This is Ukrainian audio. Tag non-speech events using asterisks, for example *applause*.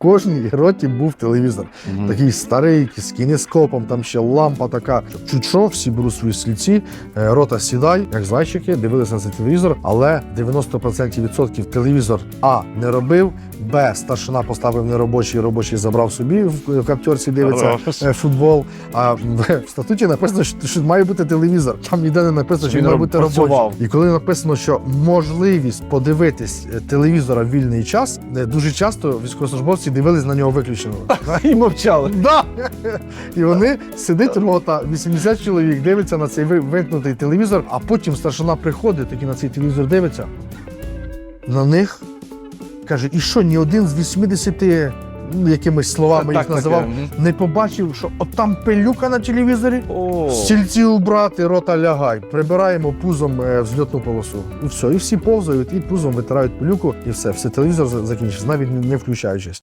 Кожній роті був телевізор. Мгм. Такий старий, з кінескопом, там ще лампа така. Чуть що, всі беруть свої слідці, е, рота сідай, як зайчики, дивилися на цей телевізор, але 90% відсотків телевізор А не робив, Б старшина поставив неробочий, робочий забрав собі в, каптерці, дивиться е, футбол. А в, статуті написано, що, що має бути телевізор. Там ніде не написано, що він має бути працював. робочий. І коли написано, що можливість подивитись е, телевізора в вільний час, е, дуже часто військовослужбовці дивились на нього виключено. *laughs* І мовчали. Да. І вони сидить рота, 80 чоловік дивиться на цей ви- вимкнутий телевізор, а потім старшина приходить, такий на цей телевізор дивиться. На них каже, і що, ні один з 80 ну, якимись словами Так, їх так, називав, мгм. не побачив, що от там пилюка на телевізорі. О. Стільці убрати, рота лягай. Прибираємо пузом е, взльотну полосу. І все. І всі повзають, і пузом витирають пилюку, і все. Все телевізор за- закінчився, навіть не- не включаючись.